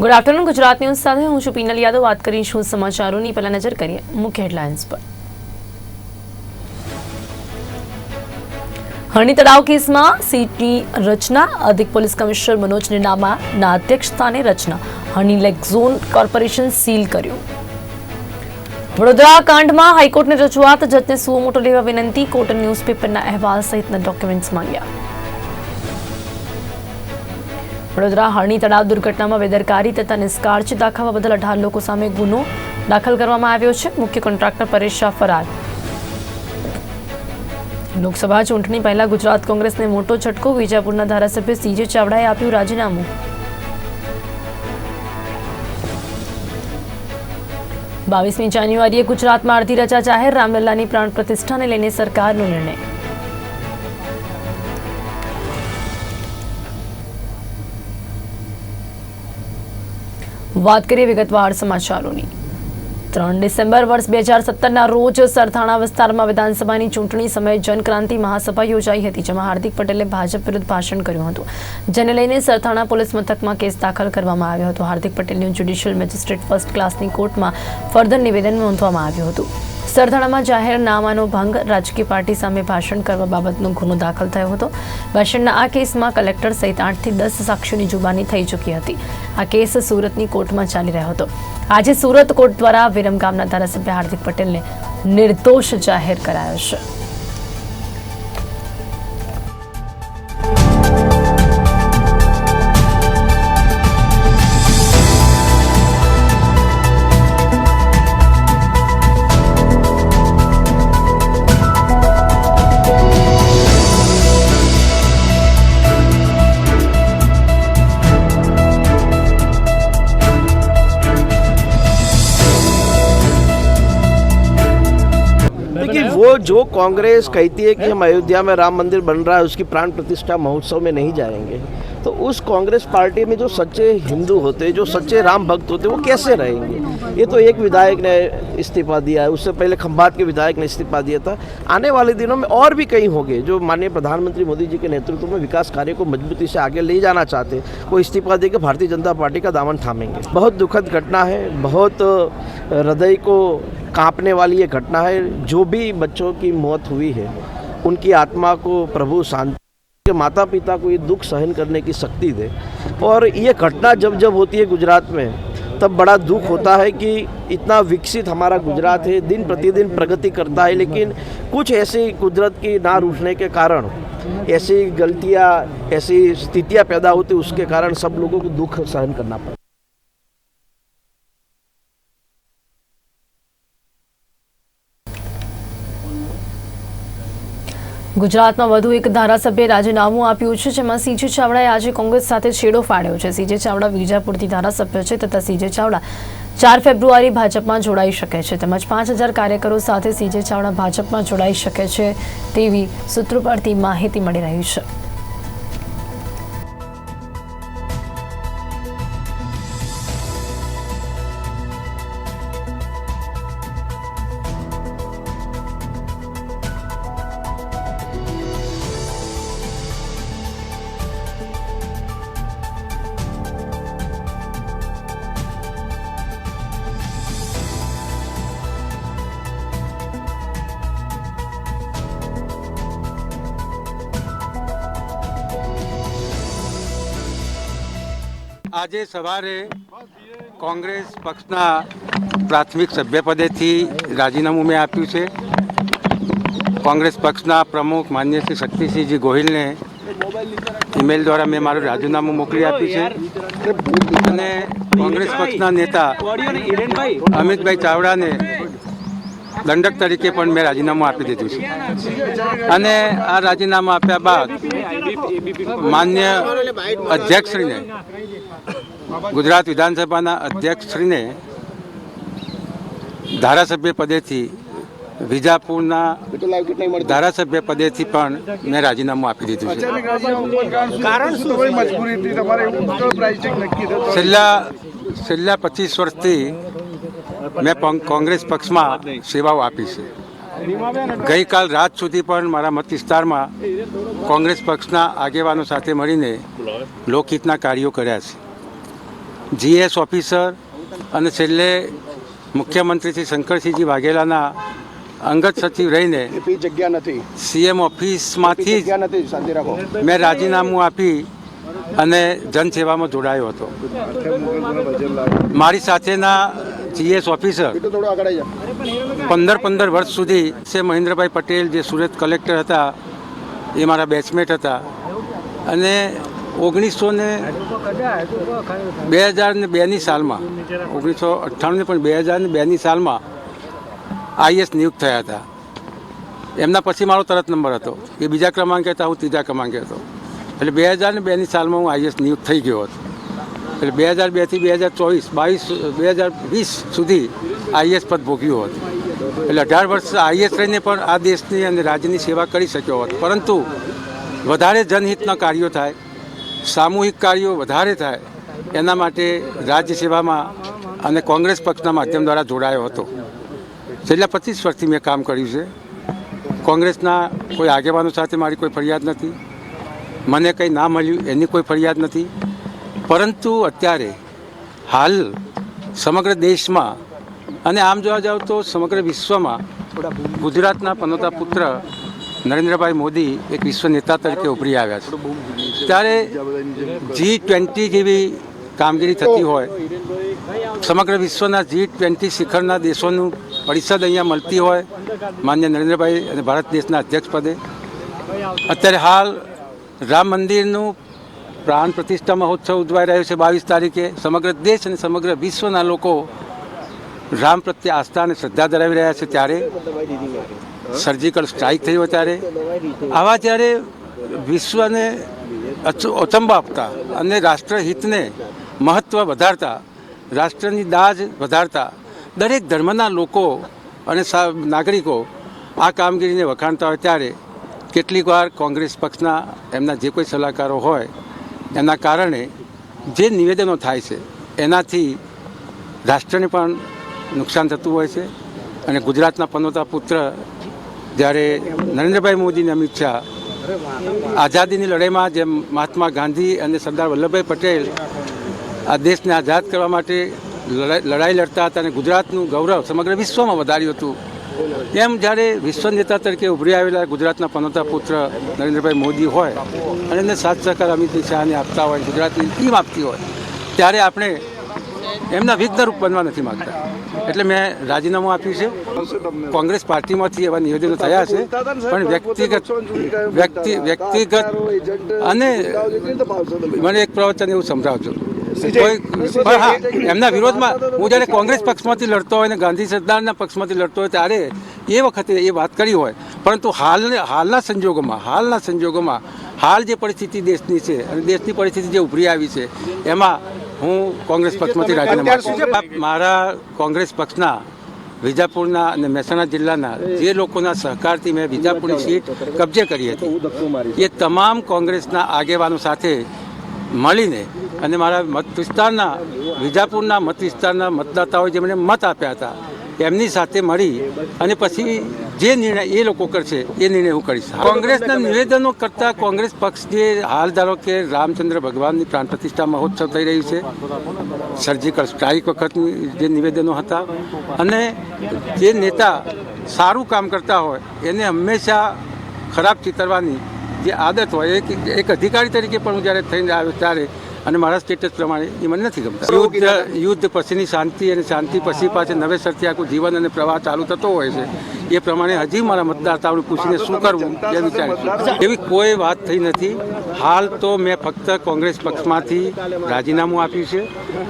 Good afternoon Gujarat news સાથે હું છું પીનલ યાદવ. વાત કરીશું સમાચારોની? પહેલા નજર કરીએ મુખ્ય હેડલાઇન્સ પર. હરણી તળાવ કેસમાં સીટની રચના, અધિક પોલીસ કમિશનર મનોજ નિનામાના અધ્યક્ષસ્થાને રચના. Harni lake zone corporation seal કર્યું. વડોદરા કાંડમાં હાઈકોર્ટની રજૂઆત, જજને સુઓ મોટો લેવા વિનંતી. કોર્ટે ન્યૂઝપેપરના અહેવાલ સહિતના ડોક્યુમેન્ટ્સ માંગ્યા. વડોદરા હરણી તળાવ દુર્ઘટનામાં બેદરકારી તથા નિષ્કાળજી દાખવવા બદલ અઢાર લોકો સામે ગુનો દાખલ કરવામાં આવ્યો છે. મુખ્ય કોન્ટ્રાક્ટર પરેશ શાહ ફરાર. લોકસભા ચૂંટણી પહેલા ગુજરાત કોંગ્રેસને મોટો છટકો, વિજાપુરના ધારાસભ્ય સીજે ચાવડાએ આપ્યું રાજીનામું. બાવીસમી જાન્યુઆરીએ ગુજરાતમાં અડધી રજા જાહેર. રામલલ્લાની પ્રાણ પ્રતિષ્ઠાને લઈને સરકારનો નિર્ણય. વાત કરીએ વિગતવાર સમાચારોની. ત્રણ ડિસેમ્બર વર્ષ બે હજાર સત્તરના રોજ સરથાણા વિસ્તારમાં વિધાનસભાની ચૂંટણી સમયે જનક્રાંતિ મહાસભા યોજાઈ હતી, જેમાં હાર્દિક પટેલે ભાજપ વિરુદ્ધ ભાષણ કર્યું હતું. જેને લઈને સરથાણા પોલીસ મથકમાં કેસ દાખલ કરવામાં આવ્યો હતો. હાર્દિક પટેલનું જ્યુડિશિયલ મેજિસ્ટ્રેટ ફર્સ્ટ ક્લાસની કોર્ટમાં ફર્ધર નિવેદન નોંધવામાં આવ્યું હતું. સરથાણામાં જાહેરનામાનો ભંગ, રાજકીય પાર્ટી સામે ભાષણ કરવા બાબતનો ગુનો દાખલ થયો હતો. ભાષણના આ કેસમાં કલેક્ટર સહિત આઠથી દસ સાક્ષીઓની જુબાની થઈ ચૂકી હતી. આ કેસ સુરતની કોર્ટમાં ચાલી રહ્યો હતો. આજે સુરત કોર્ટ દ્વારા વિરમગામના ધારાસભ્ય હાર્દિક પટેલને નિર્દોષ જાહેર કરાયો છે. कांग्रेस कहती है कि हम अयोध्या में राम मंदिर बन रहा है, उसकी प्राण प्रतिष्ठा महोत्सव में नहीं जाएँगे। तो उस कांग्रेस पार्टी में जो सच्चे हिंदू होते, जो सच्चे राम भक्त होते, वो कैसे रहेंगे? ये तो एक विधायक ने इस्तीफा दिया है उससे पहले खम्बात के विधायक ने इस्तीफा दिया था। आने वाले दिनों में और भी कई होंगे, जो माननीय प्रधानमंत्री मोदी जी के नेतृत्व में विकास कार्य को मजबूती से आगे ले जाना चाहते वो इस्तीफा देकर भारतीय जनता पार्टी का दामन थामेंगे। बहुत दुखद घटना है, बहुत हृदय को कांपने वाली ये घटना है। जो भी बच्चों की मौत हुई है, उनकी आत्मा को प्रभु शांति के माता पिता को ये दुख सहन करने की शक्ति दे। और ये घटना जब जब होती है गुजरात में, तब बड़ा दुख होता है कि इतना विकसित हमारा गुजरात है, दिन प्रतिदिन प्रगति करता है। लेकिन कुछ ऐसी कुदरत की ना रूठने के कारण, ऐसी गलतियाँ, ऐसी स्थितियाँ पैदा होती, उसके कारण सब लोगों को दुख सहन करना पड़ता ગુજરાતમાં વધુ એક ધારાસભ્યે રાજીનામું આપ્યું છે, જેમાં સીજે ચાવડાએ આજે કોંગ્રેસ સાથે છેડો ફાડ્યો છે. સીજે ચાવડા વિજાપુરથી ધારાસભ્ય છે તથા સીજે ચાવડા ચાર ફેબ્રુઆરી ભાજપમાં જોડાઈ શકે છે. તેમજ પાંચ હજાર કાર્યકરો સાથે સીજે ચાવડા ભાજપમાં જોડાઈ શકે છે તેવી સૂત્રો પરથી માહિતી મળી રહી છે. આજે સવારે કોંગ્રેસ પક્ષના પ્રાથમિક સભ્યપદેથી રાજીનામું મેં આપ્યું છે. કોંગ્રેસ પક્ષના પ્રમુખ માન્ય શ્રી શક્તિસિંહજી ગોહિલને ઈમેલ દ્વારા મેં મારું રાજીનામું મોકલી આપ્યું છે. અને કોંગ્રેસ પક્ષના નેતા અમિતભાઈ ચાવડાને દંડક તરીકે પણ મેં રાજીનામું આપી દીધું છે. અને આ રાજીનામું આપ્યા બાદ માન્ય અધ્યક્ષશ્રીને ગુજરાત વિધાનસભાના અધ્યક્ષશ્રીને ધારાસભ્ય પદેથી વિજાપુરના ધારાસભ્ય પદેથી પણ મેં રાજીનામું આપી દીધું છે. છેલ્લા છેલ્લા પચીસ વર્ષથી મેં કોંગ્રેસ પક્ષમાં સેવાઓ આપી છે. ગઈકાલ રાત સુધી પણ મારા મત વિસ્તારમાં કોંગ્રેસ પક્ષના આગેવાનો સાથે મળીને લોકહિતના કાર્યો કર્યા છે. જીએસ ઓફિસર અને છેલ્લે મુખ્યમંત્રી શ્રી શંકરસિંહજી વાઘેલાના અંગત સચિવ રહીને જગ્યા નથી. સીએમ ઓફિસમાંથી મેં રાજીનામું આપી અને જનસેવામાં જોડાયો હતો. મારી સાથેના જીએસ ઓફિસર પંદર પંદર વર્ષ સુધી છે મહેન્દ્રભાઈ પટેલ જે સુરત કલેક્ટર હતા એ મારા બેચમેટ હતા. અને ઓગણીસો ને બે હજાર ને બેની સાલમાં, ઓગણીસો અઠ્ઠાણું પણ બે હજાર ને બેની સાલમાં આઈએસ નિયુક્ત થયા હતા. એમના પછી મારો તરત નંબર હતો. એ બીજા ક્રમાંકે હતા, હું ત્રીજા ક્રમાંકે હતો. એટલે બે હજાર ને બેની સાલમાં હું આઈએસ નિયુક્ત થઈ ગયો હતો. એટલે બે હજાર બેથી બે હજાર ચોવીસ, બાવીસ, બે હજાર વીસ સુધી આઈએસ પદ ભોગ્યું હતું. એટલે અઢાર વર્ષ આઈએસ રહીને પણ આ દેશની અને રાજ્યની સેવા કરી શક્યો હોત. પરંતુ વધારે જનહિતના કાર્યો થાય સામૂહિક કાર્યો વધારે થાય, એના માટે રાજ્ય સેવામાં અને કોંગ્રેસ પક્ષના માધ્યમ દ્વારા જોડાયો હતો. છેલ્લા પચીસ વર્ષથી મેં કામ કર્યું છે. કોંગ્રેસના કોઈ આગેવાનો સાથે મારી કોઈ ફરિયાદ નથી. મને કંઈ ના મળ્યું, એની કોઈ ફરિયાદ નથી. પરંતુ અત્યારે હાલ સમગ્ર દેશમાં અને આમ જોવા જાવ તો સમગ્ર વિશ્વમાં ગુજરાતના પનોતા પુત્ર નરેન્દ્રભાઈ મોદી એક વિશ્વ નેતા તરીકે ઉભરી આવ્યા છે. ત્યારે જી ટ્વેન્ટી જેવી કામગીરી થતી હોય, સમગ્ર વિશ્વના જી ટ્વેન્ટી શિખરના દેશોનું પરિષદ અહીંયા મળતી હોય, માન્ય નરેન્દ્રભાઈ અને ભારત દેશના અધ્યક્ષ પદે. અત્યારે હાલ રામ મંદિરનું પ્રાણ પ્રતિષ્ઠા મહોત્સવ ઉજવાઈ રહ્યો છે બાવીસ તારીખે. સમગ્ર દેશ અને સમગ્ર વિશ્વના લોકો રામ પ્રત્યે આસ્થા અને શ્રદ્ધા ધરાવી રહ્યા છે ત્યારે સર્જિકલ સ્ટ્રાઇક થયો ત્યારે. આવા જ્યારે વિશ્વને અચંબા આપતા અને રાષ્ટ્રહિતને મહત્ત્વ વધારતા, રાષ્ટ્રની દાજ વધારતા, દરેક ધર્મના લોકો અને નાગરિકો આ કામગીરીને વખાણતા હોય ત્યારે કેટલીક વાર કોંગ્રેસ પક્ષના એમના જે કોઈ સલાહકારો હોય, એના કારણે જે નિવેદનો થાય છે, એનાથી રાષ્ટ્રને પણ નુકસાન થતું હોય છે. અને ગુજરાતના પનોતા પુત્ર જ્યારે નરેન્દ્રભાઈ મોદીને અમિત શાહ આઝાદીની લડાઈમાં જેમ મહાત્મા ગાંધી અને સરદાર વલ્લભભાઈ પટેલ આ દેશને આઝાદ કરવા માટે લડાઈ લડતા હતા અને ગુજરાતનું ગૌરવ સમગ્ર વિશ્વમાં વધાર્યું હતું. એમ જ્યારે વિશ્વ નેતા તરીકે ઉભરી આવેલા ગુજરાતના પનોતા પુત્ર નરેન્દ્રભાઈ મોદી હોય અને એને સાથ સહકાર અમિત શાહને આપતા હોય ગુજરાતની ટીમ આપતી હોય, ત્યારે આપણે એમના વિઘ્નરૂપ બનવા નથી માગતા. એટલે મેં રાજીનામું આપ્યું છે. કોંગ્રેસ પાર્ટીમાંથી એવા નિવેદનો થયા છે. પણ વ્યક્તિગત વ્યક્તિ વ્યક્તિગત અને મને એક પ્રવચન એવું સમજાવજો એમના વિરોધમાં હું જ્યારે કોંગ્રેસ પક્ષમાંથી લડતો હોય અને ગાંધી સરદારના પક્ષમાંથી લડતો હોય ત્યારે એ વખતે એ વાત કરી હોય. પરંતુ હાલ હાલના સંજોગોમાં હાલના સંજોગોમાં હાલ જે પરિસ્થિતિ દેશની છે અને દેશની પરિસ્થિતિ જે ઉભરી આવી છે એમાં હું કોંગ્રેસ પક્ષમાંથી રાજીનામા. મારા કોંગ્રેસ પક્ષના વિજાપુરના અને મહેસાણા જિલ્લાના જે લોકોના સહકારથી મેં વિજાપુરની સીટ કબજે કરી હતી એ તમામ કોંગ્રેસના આગેવાનો સાથે મળીને અને મારા મત વિસ્તારના વિજાપુરના મત વિસ્તારના મતદાતાઓએ જે મને મત આપ્યા હતા એમની સાથે મળી અને પછી જે નિર્ણય એ લોકો કરશે એ નિર્ણય હું કરીશ. કોંગ્રેસના નિવેદનો કરતાં કોંગ્રેસ પક્ષ જે હાલ ધારો કે રામચંદ્ર ભગવાનની પ્રાણ પ્રતિષ્ઠા મહોત્સવ થઈ રહ્યું છે સર્જિકલ સ્ટ્રાઇક વખતની જે નિવેદનો હતા અને જે નેતા સારું કામ કરતા હોય એને હંમેશા ખરાબ ચિતરવાની જે આદત હોય એક એક અધિકારી તરીકે પણ હું જ્યારે થઈને આવ્યો ત્યારે અને મારા સ્ટેટસ પ્રમાણે એ મને નથી ગમતા. યુદ્ધ યુદ્ધ પછીની શાંતિ અને શાંતિ પછી પાછળ નવેસરથી આખું જીવન અને પ્રવાહ ચાલુ થતો હોય છે. એ પ્રમાણે હજી મારા મતદાતાઓને પૂછીને શું કરવું એ વિચારીશું. એવી કોઈ વાત થઈ નથી. હાલ તો મેં ફક્ત કોંગ્રેસ પક્ષમાંથી રાજીનામું આપ્યું છે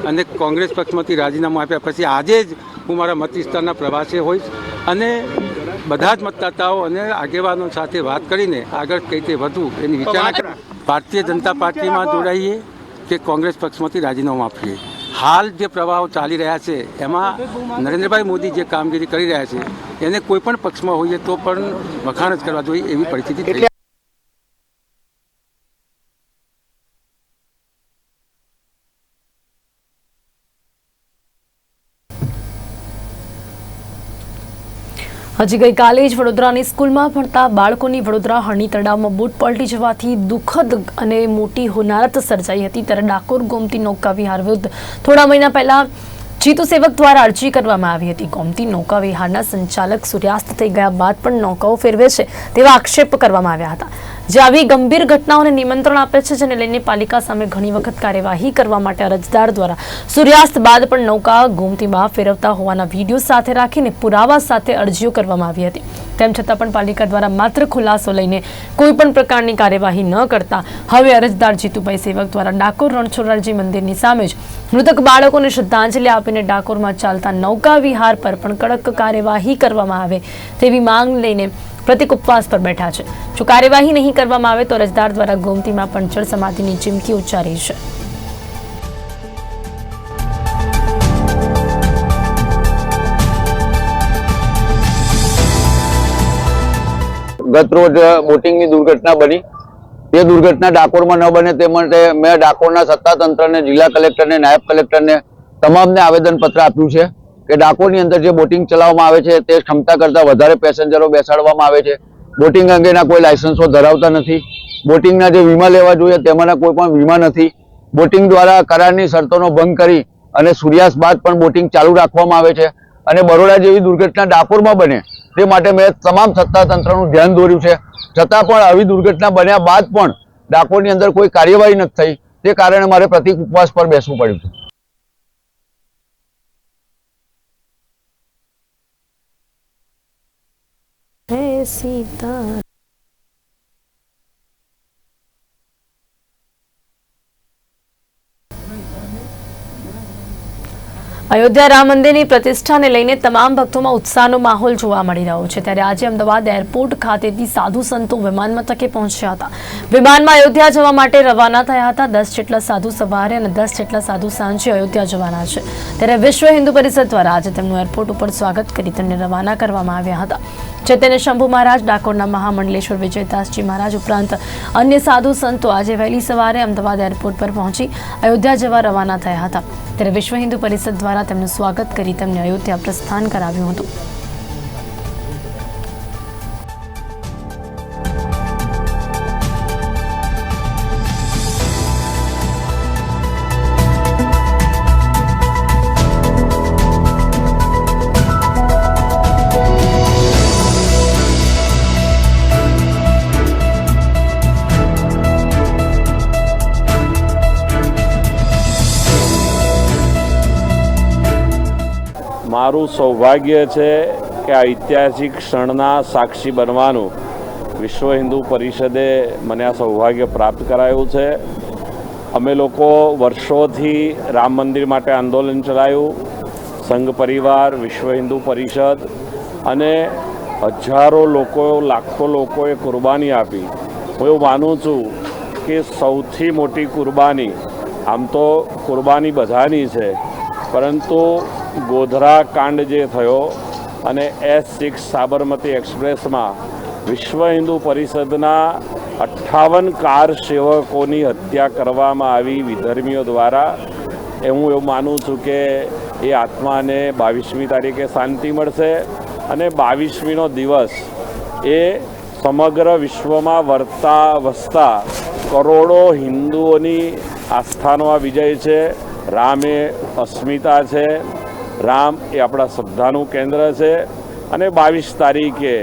અને કોંગ્રેસ પક્ષમાંથી રાજીનામું આપ્યા પછી આજે જ હું મારા મત વિસ્તારના પ્રવાસે હોઈશ અને બધા જ મતદાતાઓ અને આગેવાનો સાથે વાત કરીને આગળ કઈ રીતે વધવું એની વિચારણા ભારતીય જનતા પાર્ટીમાં જોડાઈએ. કે કોંગ્રેસ પક્ષમાંથી રાજીનામું આપીએ. હાલ જે પ્રવાહો ચાલી રહ્યા છે, એમાં નરેન્દ્રભાઈ મોદી જે કામગીરી કરી રહ્યા છે, એને કોઈ પણ પક્ષમાં હોઈએ તો પણ વખાણ જ કરવા જોઈએ એવી પરિસ્થિતિ હજી ગઈકાલે જ વડોદરાની સ્કૂલમાં ભણતા બાળકોની વડોદરા હરણી તળાવમાં બોટ પલટી જવાથી દુઃખદ અને મોટી હોનારત સર્જાઈ હતી ત્યારે ડાકોર ગોમતી નૌકા વિહાર વિરુદ્ધ થોડા મહિના પહેલા જીતુ સેવક દ્વારા અરજી કરવામાં આવી હતી. ગોમતી નૌકા વિહારના સંચાલક સૂર્યાસ્ત થઈ ગયા બાદ પણ નૌકાઓ ફેરવે છે તેવા આક્ષેપ કરવામાં આવ્યા હતા. જે આવી ગંભીર ઘટનાઓને નિમંત્રણ આપે છે, જેને લઈને પાલિકા સામે ઘણી વખત કાર્યવાહી કરવા માટે અરજદાર દ્વારા સૂર્યાસ્ત બાદ પણ નૌકા ગોમતીમાં ફેરવતા હોવાના વીડિયો સાથે રાખીને પુરાવા સાથે અરજીઓ કરવામાં આવી હતી. તેમ છતાં પણ પાલિકા દ્વારા માત્ર ખુલાસો લઈને કોઈ પણ પ્રકારની કાર્યવાહી ન કરતા હવે અરજદાર જીતુભાઈ સેવક દ્વારા ડાકોર રણછોડરાજી મંદિરની સામે જ મૃતક બાળકોને શ્રદ્ધાંજલિ આપીને ડાકોરમાં ચાલતા નૌકા વિહાર પર પણ કડક કાર્યવાહી કરવામાં આવે તેવી માંગ લઈને પ્રતિક ઉપવાસ પર બેઠા છે. જો કાર્યવાહી નહીં કરવામાં આવે તો અરજદાર દ્વારા ગોમતીમાં જળ સમાધિની ચીમકી ઉચ્ચારી છે. ગત રોજ બોટિંગની દુર્ઘટના બની. તે દુર્ઘટના ડાકોરમાં ન બને તે માટે મેં ડાકોરના સત્તાતંત્રને, જિલ્લા કલેક્ટરને, નાયબ કલેક્ટરને તમામને આવેદનપત્ર આપ્યું છે. કે ડાકોરની અંદર જે બોટિંગ ચલાવવામાં આવે છે, તે ક્ષમતા કરતાં વધારે પેસેન્જરો બેસાડવામાં આવે છે. બોટિંગ અંગેના કોઈ લાયસન્સો ધરાવતા નથી. બોટિંગના જે વીમા લેવા જોઈએ, તેમાંના કોઈ પણ વીમા નથી. બોટિંગ દ્વારા કરારની શરતોનો ભંગ કરી અને સૂર્યાસ્ત બાદ પણ બોટિંગ ચાલુ રાખવામાં આવે છે. અને બરોડા જેવી દુર્ઘટના ડાકોરમાં બને, તે માટે મેં તમામ સત્તાતંત્રનું ધ્યાન દોર્યું છે. છતાં પણ આવી દુર્ઘટના બન્યા બાદ પણ ડાકોરની અંદર કોઈ કાર્યવાહી નથી થઈ. તે કારણે મારે પ્રતિક ઉપવાસ પર બેસવું પડ્યું છે હે સીતા અયોધ્યા રામ મંદિરની પ્રતિષ્ઠાને લઈને તમામ ભક્તોમાં ઉત્સાહનો માહોલ જોવા મળી રહ્યો છે. ત્યારે આજે અમદાવાદ એરપોર્ટ ખાતેથી સાધુ સંતો વિમાન મથકે પહોંચ્યા હતા. વિમાનમાં અયોધ્યા જવા માટે રવાના થયા હતા. દસ જેટલા સાધુ સવારે અને દસ જેટલા સાધુ સાંજે અયોધ્યા જવાના છે. ત્યારે વિશ્વ હિન્દુ પરિષદ દ્વારા આજે તેમનું એરપોર્ટ ઉપર સ્વાગત કરી તેમને રવાના કરવામાં આવ્યા હતા. ચૈતન્ય શંભુ મહારાજ, ડાકોરના મહામંડલેશ્વર વિજયદાસજી મહારાજ ઉપરાંત અન્ય સાધુ સંતો આજે વહેલી સવારે અમદાવાદ એરપોર્ટ પર પહોંચી અયોધ્યા જવા રવાના થયા હતા. ત્યારે વિશ્વ હિન્દુ પરિષદ દ્વારા તેમનું સ્વાગત કરી તેમને અયોધ્યા પ્રસ્થાન કરાવ્યું હતું. મારું સૌભાગ્ય છે કે ઐતિહાસિક ક્ષણના સાક્ષી બનવાનું વિશ્વ હિન્દુ પરિષદે મને આ સૌભાગ્ય પ્રાપ્ત કરાયું છે. અમે લોકો વર્ષોથી રામ મંદિર માટે આંદોલન ચલાવ્યું સંઘ પરિવાર, વિશ્વ હિન્દુ પરિષદ અને હજારો લોકો, લાખો લોકોએ કુરબાની આપી. હું એવું માનું છું કે સૌથી મોટી કુરબાની, આમ તો કુરબાની બધાની છે, પરંતુ ગોધરા કાંડ જે થયો અને એસ સિક્સ સાબરમતી એક્સપ્રેસમાં વિશ્વ હિન્દુ પરિષદના અઠ્ઠાવન કાર સેવકોની હત્યા કરવામાં આવી વિધર્મીઓ દ્વારા. એ હું એવું માનું છું કે એ આત્માને બાવીસમી તારીખે શાંતિ મળશે અને બાવીસમીનો દિવસ એ સમગ્ર વિશ્વમાં વર્તા વસતા કરોડો હિન્દુઓની આસ્થાનો આ વિજય છે. રામે અસ્મિતા છે. રામ એ આપણા શ્રદ્ધાનું કેન્દ્ર છે અને બાવીસ તારીખે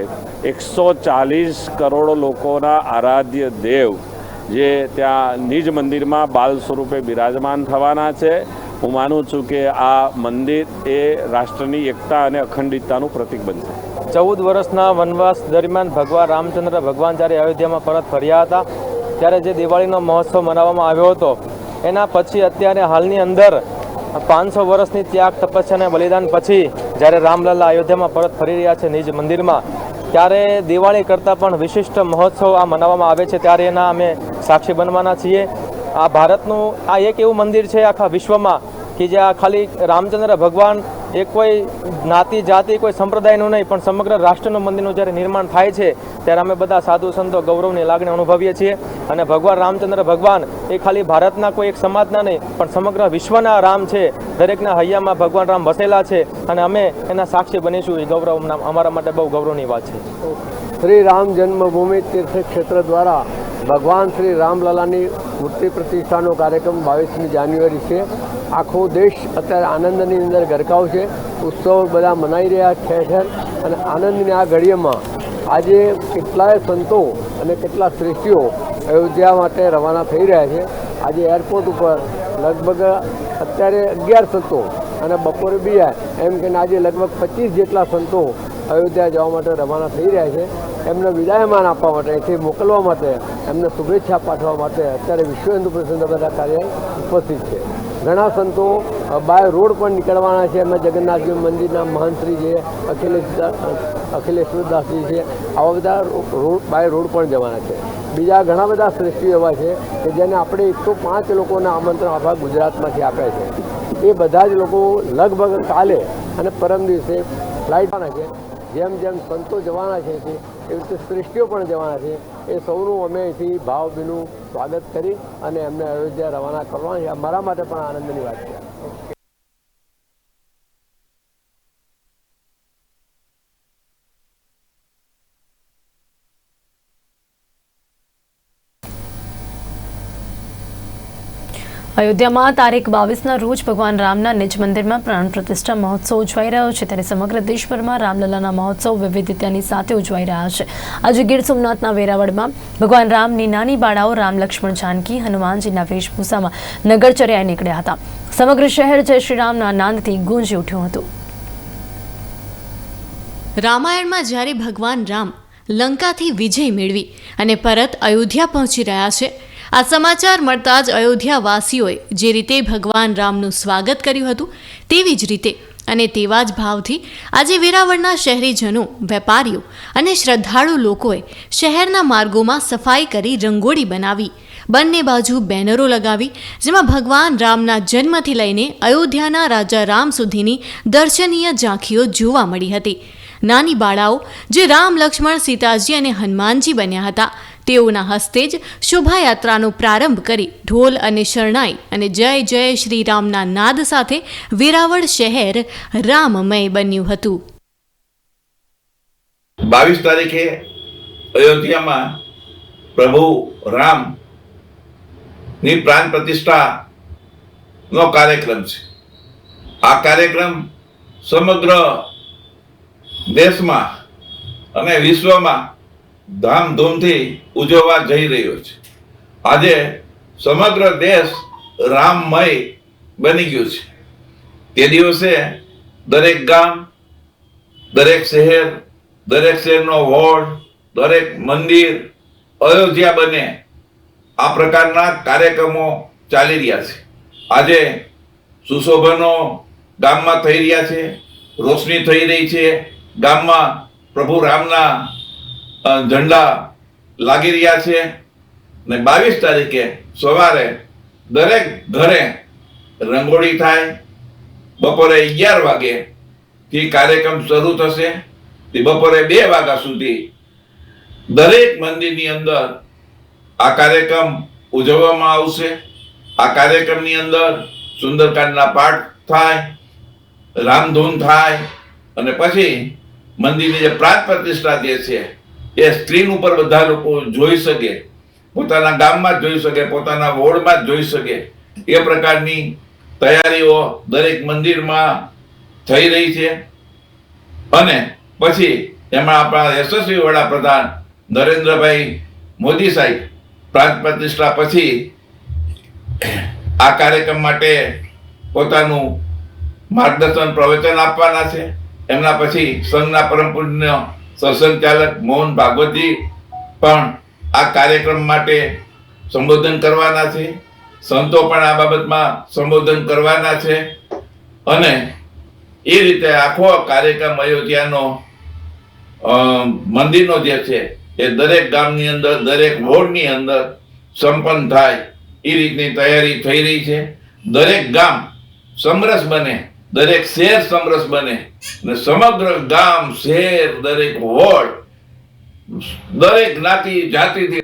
એકસો ચાલીસ કરોડ લોકોના આરાધ્ય દેવ જે ત્યાં નિજ મંદિરમાં બાલ સ્વરૂપે બિરાજમાન થવાના છે. હું માનું છું કે આ મંદિર એ રાષ્ટ્રની એકતા અને અખંડિતતાનું પ્રતીક બનશે. ચૌદ વર્ષના વનવાસ દરમિયાન ભગવાન રામચંદ્ર ભગવાન જ્યારે અયોધ્યામાં પરત ફર્યા હતા, ત્યારે જે દિવાળીનો મહોત્સવ મનાવવામાં આવ્યો હતો, એના પછી અત્યારે હાલની અંદર પાંચસો વર્ષની ત્યાગ, તપસ્યા અને બલિદાન પછી જ્યારે રામલલ્લા અયોધ્યામાં પરત ફરી રહ્યા છે નિજ મંદિરમાં, ત્યારે દિવાળી કરતાં પણ વિશિષ્ટ મહોત્સવ આ મનાવવામાં આવે છે. ત્યારે એના અમે સાક્ષી બનવાના છીએ. આ ભારતનું આ એક એવું મંદિર છે આખા વિશ્વમાં કે જ્યાં ખાલી રામચંદ્ર ભગવાન એ કોઈ જ્ઞાતિ, જાતિ, કોઈ સંપ્રદાયનું નહીં, પણ સમગ્ર રાષ્ટ્રનું મંદિરનું જ્યારે નિર્માણ થાય છે, ત્યારે અમે બધા સાધુ સંતો ગૌરવની લાગણી અનુભવીએ છીએ. અને ભગવાન રામચંદ્ર ભગવાન એ ખાલી ભારતના કોઈ એક સમાજના નહીં, પણ સમગ્ર વિશ્વના રામ છે. દરેકના હૈયામાં ભગવાન રામ વસેલા છે અને અમે એના સાક્ષી બનીશું. એ ગૌરવ અમારા માટે બહુ ગૌરવની વાત છે. શ્રી રામ જન્મભૂમિ તીર્થ ક્ષેત્ર દ્વારા ભગવાન શ્રી રામલલાની મૂર્તિ પ્રતિષ્ઠાનો કાર્યક્રમ બાવીસમી જાન્યુઆરી છે. આખો દેશ અત્યારે આનંદની અંદર ગરકાવ છે. ઉત્સવ બધા મનાઈ રહ્યા ઠેર ઠેર. અને આનંદની આ ઘડીએમાં આજે કેટલાય સંતો અને કેટલા શ્રેષ્ઠીઓ અયોધ્યા માટે રવાના થઈ રહ્યા છે. આજે એરપોર્ટ ઉપર લગભગ અત્યારે અગિયાર સંતો અને બપોરે બી એમ કે આજે લગભગ પચીસ જેટલા સંતો અયોધ્યા જવા માટે રવાના થઈ રહ્યા છે. એમને વિદાયમાન આપવા માટે, અહીંથી મોકલવા માટે, એમને શુભેચ્છા પાઠવવા માટે અત્યારે વિશ્વ હિન્દુ પરિષદના બધા કાર્ય ઉપસ્થિત છે. ઘણા સંતો બાય રોડ પણ નીકળવાના છે. એમાં જગન્નાથજી મંદિરના મહંતશ્રી છે, અખિલેશ અખિલેશ્વરદાસજી છે. આવા બધા રોડ બાય રોડ પણ જવાના છે. બીજા ઘણા બધા શ્રેષ્ઠીઓ એવા છે કે જેને આપણે એકસો પાંચ લોકોના આમંત્રણ આખા ગુજરાતમાંથી આપ્યા છે. એ બધા જ લોકો લગભગ કાલે અને પરમ દિવસે ફ્લાઇટ છે. જેમ જેમ સંતો જવાના છે એવી રીતે શ્રેષ્ઠીઓ પણ જવાના છે. એ સૌનું અમે અહીંથી ભાવભીનું સ્વાગત કરી અને એમને અયોધ્યા રવાના કરવાના છે. મારા માટે પણ આનંદની વાત છે. અયોધ્યામાં તારીખ બાવીસના રોજ ભગવાન રામના નિજ મંદિરમાં પ્રાણ પ્રતિષ્ઠા મહોત્સવ ઉજવાઈ રહ્યો છે. ત્યારે સમગ્ર દેશભરમાં રામલલાના મહોત્સવ વિવિધતાની સાથે ઉજવાઈ રહ્યા છે. આજે ગીર સોમનાથના વેરાવળમાં ભગવાન રામની નાની બાળાઓ રામ લક્ષ્મણ જાનકી, હનુમાનજીના વેશભૂષામાં નગરચર્યાએ નીકળ્યા હતા. સમગ્ર શહેર જય શ્રી રામના નાદથી ગુંજી ઉઠ્યું હતું. રામાયણમાં જ્યારે ભગવાન રામ લંકાથી વિજય મેળવી અને પરત અયોધ્યા પહોંચી રહ્યા છે આ સમાચાર મળતા જ અયોધ્યાવાસીઓએ જે રીતે ભગવાન રામનું સ્વાગત કર્યું હતું, તેવી જ રીતે અને તેવા જ ભાવથી આજે વેરાવળના શહેરીજનો, વેપારીઓ અને શ્રદ્ધાળુ લોકોએ શહેરના માર્ગોમાં સફાઈ કરી રંગોળી બનાવી. બંને બાજુ બેનરો લગાવી, જેમાં ભગવાન રામના જન્મથી લઈને અયોધ્યાના રાજા રામ સુધીની દર્શનીય ઝાંખીઓ જોવા મળી હતી. નાની બાળાઓ, જે રામ, લક્ષ્મણ, સીતાજી અને હનુમાનજી બન્યા હતા તેઓના હસ્તે જ શોભાયાત્રાનો પ્રારંભ કરી ઢોલ અને શરણાઈ અને જય જય શ્રી રામના નાદ સાથે વેરાવળ શહેર રામમય બન્યું હતું. બાવીસ તારીખે અયોધ્યામાં પ્રભુ રામની પ્રાણ પ્રતિષ્ઠા નો કાર્યક્રમ છે. આ કાર્યક્રમ સમગ્ર દેશમાં અને વિશ્વમાં ધામધૂમથી ઉજવવા જઈ રહ્યો છે. આજે સમગ્ર દેશ રામમય બની ગયું છે. તે દિવસે દરેક ગામ, દરેક શહેર, દરેક શહેરનો વોર્ડ, દરેક મંદિર અયોધ્યા બને. આ પ્રકારના કાર્યક્રમો ચાલી રહ્યા છે. આજે સુશોભનો ગામમાં થઈ રહ્યા છે, રોશની થઈ રહી છે. ગામમાં પ્રભુ રામના ઝંડા લાગી રહ્યા છે ને બાવીસ તારીખે સવારે દરેક ઘરે રંગોળી થાય. બપોરે અગિયાર વાગે થી કાર્યક્રમ શરૂ થશે. તે બપોરે બે વાગ્યા સુધી દરેક મંદિરની અંદર આ કાર્યક્રમ ઉજવવામાં આવશે. આ કાર્યક્રમની અંદર સુંદરકાંડના પાઠ થાય, રામધૂન થાય અને પછી મંદિરની જે પ્રાત પ્રતિષ્ઠા જે છે એ સ્ક્રીન ઉપર બધા લોકો જોઈ શકે, પોતાના ગામમાં જોઈ શકે, પોતાના વોર્ડમાં જોઈ શકે. એ પ્રકારની તૈયારીઓ દરેક મંદિરમાં થઈ રહી છે. અને પછી એમાં આપણા યશસ્વી વડાપ્રધાન નરેન્દ્રભાઈ મોદી સાહેબ પ્રાંત પ્રતિષ્ઠા પછી આ કાર્યક્રમ માટે પોતાનું માર્ગદર્શન પ્રવચન આપવાના છે. એમના પછી સંઘના પરમ પૂજ્ય સરસંઘચાલક મોહન ભાગવતજી પણ આ કાર્યક્રમ માટે સંબોધન કરવાના છે. સંતો પણ આ બાબતમાં સંબોધન કરવાના છે. અને એ રીતે આખો કાર્યક્રમ અયોધ્યાનો મંદિરનો જે છે, એ દરેક ગામની અંદર, દરેક વોર્ડની અંદર સંપન્ન થાય. એ રીતની તૈયારી થઈ રહી છે. દરેક ગામ સમરસ બને. દરેક શહેર સમરસ બને ને સમગ્ર ગામ શહેર દરેક વોર્ડ, દરેક જ્ઞાતિ, જાતિથી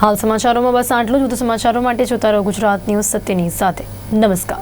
હાલ સમાચારોમાં બસ આટલું જ. તો સમાચારો માટે જોતા રહો ગુજરાત ન્યૂઝ સત્યની સાથે. નમસ્કાર.